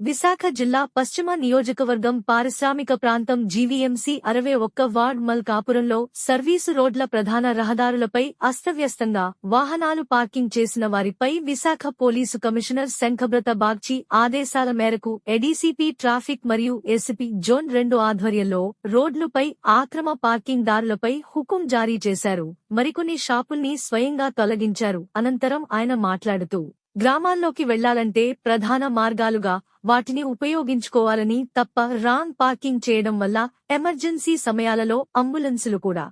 విశాఖ జిల్లా పశ్చిమ నియోజకవర్గం పారిశ్రామిక ప్రాంతం జీవీఎంసీ అరవై ఒక్క వార్డ్ మల్కాపురంలో సర్వీసు రోడ్ల ప్రధాన రహదారులపై అస్తవ్యస్తంగా వాహనాలు పార్కింగ్ చేసిన వారిపై విశాఖ పోలీసు కమిషనర్ శంఖబ్రత బాగ్చి ఆదేశాల మేరకు ఎడీసీపీ ట్రాఫిక్ మరియు ఎస్పీ జోన్ రెండు ఆధ్వర్యంలో రోడ్లుపై ఆక్రమ పార్కింగ్ దారులపై హుకుం జారీ చేశారు. మరికొన్ని షాపుల్ని స్వయంగా తొలగించారు. అనంతరం ఆయన మాట్లాడుతూ గ్రామాల్లోకి వెళ్ళాలంటే ప్రధాన మార్గాలుగా వాటిని ఉపయోగించుకోవాలని తప్ప రాంగ్ పార్కింగ్ చేయడం వల్ల ఎమర్జెన్సీ సమయాలలో అంబులెన్సులు కూడా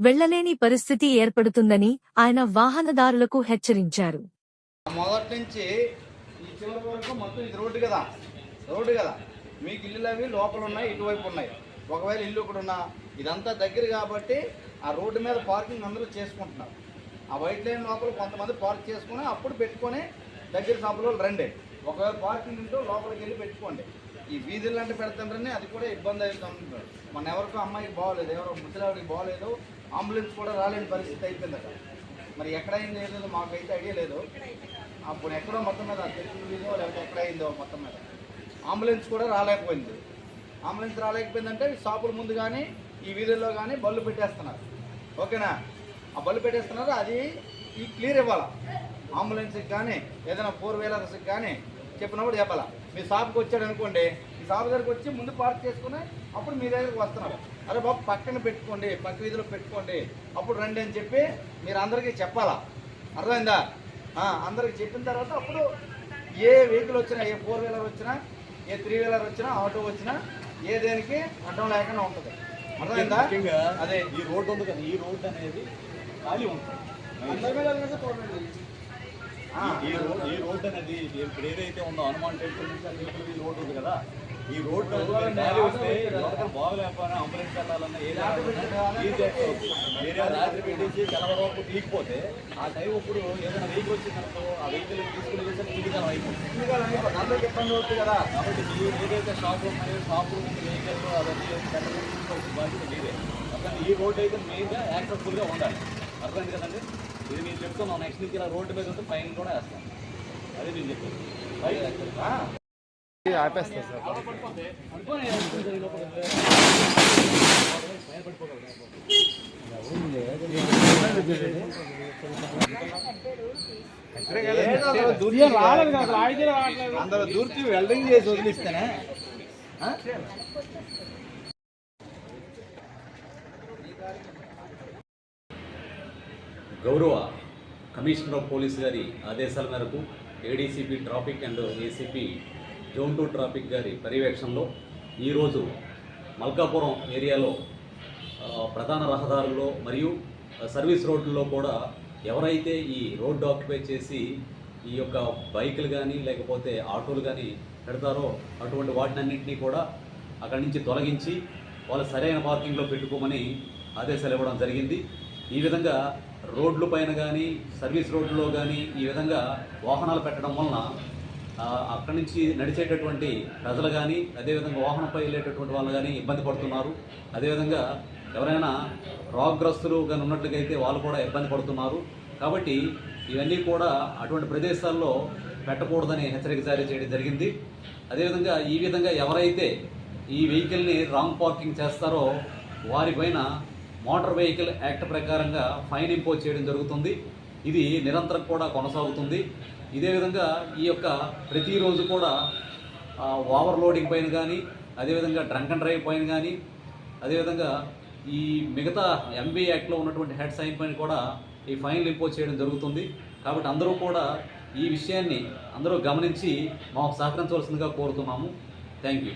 వెళ్ళలేని పరిస్థితి ఏర్పడుతుందని ఆయన వాహనదారులకు హెచ్చరించారు. మొదటి నుంచి ఈ చివరి వరకు మొత్తం ఇది రోడ్డు కదా. రోడ్డు కదా. మీకు ఇల్లులు అవి లోపల ఉన్నాయి ఇటువైపు ఉన్నాయి. ఒకవేళ ఇల్లు ఇక్కడ ఉన్నా ఇదంతా దగ్గర కాబట్టి ఆ రోడ్డు మీద పార్కింగ్ అందరూ చేసుకుంటున్నారు. ఆ వైట్ లైన్ లోపల కొంతమంది పార్క్ చేసుకుని అప్పుడు పెట్టుకొని దగ్గర షాపులో రండి. ఒకవేళ పార్కింగ్ ఉంటే లోపలికి వెళ్ళి పెట్టుకోండి. ఈ వీధులు అంటే పెడతారని అది కూడా ఇబ్బంది అవుతుంది మన ఎవరికో అమ్మాయికి బాగోలేదు ఎవరో ముసలావిడికి బాగోలేదు అంబులెన్స్ కూడా రాలేని పరిస్థితి అయిపోయిందట. మరి ఎక్కడైంది ఏదో మాకైతే ఐడియా లేదు. అప్పుడు ఎక్కడో మొత్తం మీద తెలుగు వీధో లేకపోతే ఎక్కడైందో మొత్తం మీద. అంబులెన్స్ కూడా రాలేకపోయింది. అంబులెన్స్ రాలేకపోయిందంటే షాపుల ముందు కానీ ఈ వీధుల్లో కానీ బళ్ళు పెట్టేస్తున్నారు. ఓకేనా? ఆ బళ్ళు పెట్టేస్తున్నారు అది ఈ క్లియర్ ఇవ్వాలా? అంబులెన్స్కి కానీ ఏదైనా ఫోర్ వీలర్స్కి కానీ చెప్పినప్పుడు చెప్పాలా? మీ షాప్కి వచ్చాడు అనుకోండి ఈ షాప్ దగ్గరికి వచ్చి ముందు పార్క్ చేసుకుని అప్పుడు మీ దగ్గరికి వస్తున్నారు. అరే బాబు పక్కన పెట్టుకోండి పక్క వీధిలో పెట్టుకోండి అప్పుడు రండి అని చెప్పి మీరు అందరికీ చెప్పాలా? అర్థమైందా? అందరికి చెప్పిన తర్వాత అప్పుడు ఏ వెహికల్ వచ్చినా ఏ ఫోర్ వీలర్ వచ్చినా ఏ త్రీ వీలర్ వచ్చినా ఆటో వచ్చినా ఏ దేనికి అడ్డం లేకుండా ఉంటుంది. అర్థమైందా? అదే. ఈ రోడ్డు ఉంది కదా ఈ రోడ్డు అనేది ఖాళీ ఉంటుంది ఈ రోడ్ ఈ రోడ్డు అనేది ఇప్పుడు ఏదైతే ఉందో హనుమాన్ టెంపుల్ నుంచి ఈ రోడ్డు ఉంది కదా ఈ రోడ్డు ఖాళీ వస్తే ఎవరికైనా బాగలేకపోయినా అంబులెన్స్ వెళ్ళాలన్నా ఏ ఈజీ చేసుకోవచ్చు వేరే రాత్రి పెట్టేసి తెల్లవరకు తీయకపోతే ఆ టైం ఇప్పుడు ఏదైనా వెహికల్ వచ్చిందనుకో ఆ వెహికల్ తీసుకుని అయిపోతుంది. అందరికి ఇబ్బంది అవుతుంది కదా. కాబట్టి మీరు ఏదైతే షాప్ ఉన్నాయో వెహికల్ అవన్నీ బాధ్యత మీదే. ఈ రోడ్ అయితే మెయిన్గా యాక్సెస్ఫుల్గా ఉండాలి. అర్థమైంది కదండి? ఇది నేను చెప్తున్నాను. నెక్స్ట్ నుంచి ఇలా రోడ్డు మీద ఉంటే ఫైన్ కూడా వేస్తాం. అది నేను చెప్పాను ఫైన్ ఆ. అనుకోని ఏదో అసలు దూర్చి అందరూ దూర్చి వెల్డింగ్ చేసి వదిలిస్తేనే గౌరవ కమిషనర్ ఆఫ్ పోలీస్ గారి ఆదేశాల మేరకు ADCP traffic and ACP zone two traffic గారి పర్యవేక్షణలో ఈరోజు మల్కాపురం ఏరియాలో ప్రధాన రహదారుల్లో మరియు సర్వీస్ రోడ్లలో కూడా ఎవరైతే ఈ రోడ్డు ఆక్యుపై చేసి ఈ యొక్క బైకులు కానీ లేకపోతే ఆటోలు కానీ పెడతారో అటువంటి వాటినన్నింటినీ కూడా అక్కడి నుంచి తొలగించి వాళ్ళు సరైన పార్కింగ్లో పెట్టుకోమని ఆదేశాలు ఇవ్వడం జరిగింది. ఈ విధంగా రోడ్ల పైన కానీ సర్వీస్ రోడ్లలో కానీ ఈ విధంగా వాహనాలు పెట్టడం వలన అక్కడి నుంచి నడిచేటటువంటి ప్రజలు కానీ అదేవిధంగా వాహనంపై వెళ్ళేటటువంటి వాళ్ళు కానీ ఇబ్బంది పడుతున్నారు. అదేవిధంగా ఎవరైనా రోగ్రస్తులు కానీ ఉన్నట్లయితే వాళ్ళు కూడా ఇబ్బంది పడుతున్నారు. కాబట్టి ఇవన్నీ కూడా అటువంటి ప్రదేశాల్లో పెట్టకూడదని హెచ్చరిక జారీ చేయడం జరిగింది. అదేవిధంగా ఈ విధంగా ఎవరైతే ఈ వెహికల్ని రాంగ్ పార్కింగ్ చేస్తారో వారిపైన మోటార్ వెహికల్ యాక్ట్ ప్రకారంగా ఫైన్ ఇంపోజ్ చేయడం జరుగుతుంది. ఇది నిరంతరం కూడా కొనసాగుతుంది. ఇదే విధంగా ఈ యొక్క ప్రతిరోజు కూడా ఓవర్లోడింగ్ పైన కానీ అదేవిధంగా డ్రంక్ అండ్ డ్రైవ్ పైన కానీ అదేవిధంగా ఈ మిగతా ఎంబీ యాక్ట్లో ఉన్నటువంటి హెడ్ సైన్ పైన కూడా ఈ ఫైన్లు ఇంపోజ్ చేయడం జరుగుతుంది. కాబట్టి అందరూ కూడా ఈ విషయాన్ని అందరూ గమనించి మాకు సహకరించవలసిందిగా కోరుతున్నాము. Thank you.